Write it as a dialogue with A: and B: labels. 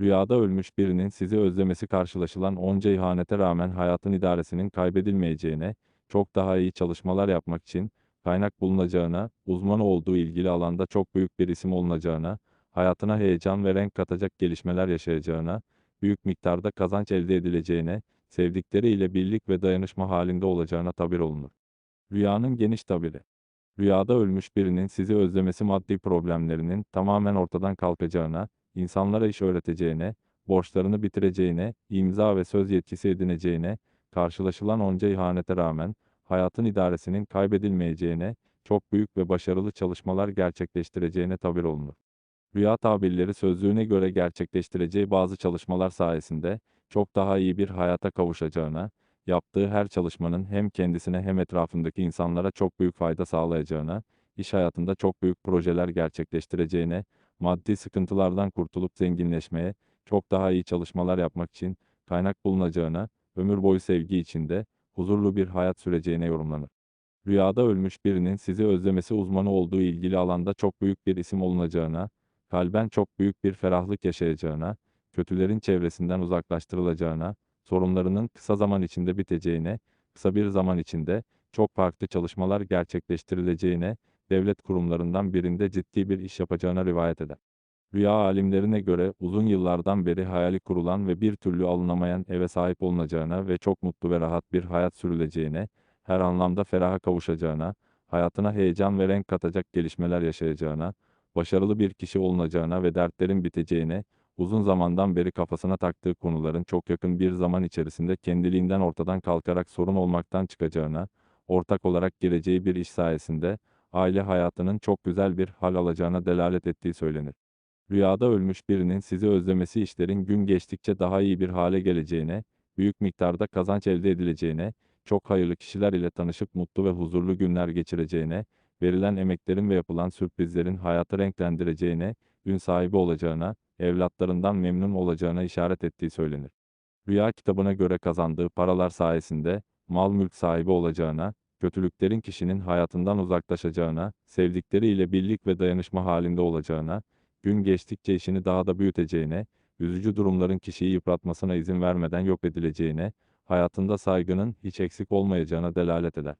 A: Rüyada ölmüş birinin sizi özlemesi karşılaşılan onca ihanete rağmen hayatın idaresinin kaybedilmeyeceğine, çok daha iyi çalışmalar yapmak için kaynak bulunacağına, uzman olduğu ilgili alanda çok büyük bir isim olunacağına, hayatına heyecan ve renk katacak gelişmeler yaşayacağına, büyük miktarda kazanç elde edileceğine, sevdikleriyle birlik ve dayanışma halinde olacağına tabir olunur. Rüyanın geniş tabiri. Rüyada ölmüş birinin sizi özlemesi maddi problemlerinin tamamen ortadan kalkacağına, insanlara iş öğreteceğine, borçlarını bitireceğine, imza ve söz yetkisi edineceğine, karşılaşılan onca ihanete rağmen hayatın idaresinin kaybedilmeyeceğine, çok büyük ve başarılı çalışmalar gerçekleştireceğine tabir olunur. Rüya tabirleri sözlüğüne göre gerçekleştireceği bazı çalışmalar sayesinde çok daha iyi bir hayata kavuşacağına, yaptığı her çalışmanın hem kendisine hem etrafındaki insanlara çok büyük fayda sağlayacağına, iş hayatında çok büyük projeler gerçekleştireceğine, maddi sıkıntılardan kurtulup zenginleşmeye, çok daha iyi çalışmalar yapmak için kaynak bulunacağına, ömür boyu sevgi içinde, huzurlu bir hayat süreceğine yorumlanır. Rüyada ölmüş birinin sizi özlemesi uzmanı olduğu ilgili alanda çok büyük bir isim olunacağına, kalben çok büyük bir ferahlık yaşayacağına, kötülerin çevresinden uzaklaştırılacağına, sorunlarının kısa zaman içinde biteceğine, kısa bir zaman içinde çok farklı çalışmalar gerçekleştirileceğine, devlet kurumlarından birinde ciddi bir iş yapacağına rivayet eder. Rüya alimlerine göre uzun yıllardan beri hayali kurulan ve bir türlü alınamayan eve sahip olunacağına ve çok mutlu ve rahat bir hayat sürüleceğine, her anlamda feraha kavuşacağına, hayatına heyecan ve renk katacak gelişmeler yaşayacağına, başarılı bir kişi olunacağına ve dertlerin biteceğine, uzun zamandan beri kafasına taktığı konuların çok yakın bir zaman içerisinde kendiliğinden ortadan kalkarak sorun olmaktan çıkacağına, ortak olarak geleceği bir iş sayesinde, aile hayatının çok güzel bir hal alacağına delalet ettiği söylenir. Rüyada ölmüş birinin sizi özlemesi işlerin gün geçtikçe daha iyi bir hale geleceğine, büyük miktarda kazanç elde edileceğine, çok hayırlı kişiler ile tanışıp mutlu ve huzurlu günler geçireceğine, verilen emeklerin ve yapılan sürprizlerin hayatı renklendireceğine, ün sahibi olacağına, evlatlarından memnun olacağına işaret ettiği söylenir. Rüya kitabına göre kazandığı paralar sayesinde, mal mülk sahibi olacağına, kötülüklerin kişinin hayatından uzaklaşacağına, sevdikleriyle birlik ve dayanışma halinde olacağına, gün geçtikçe işini daha da büyüteceğine, üzücü durumların kişiyi yıpratmasına izin vermeden yok edileceğine, hayatında saygının hiç eksik olmayacağına delalet eder.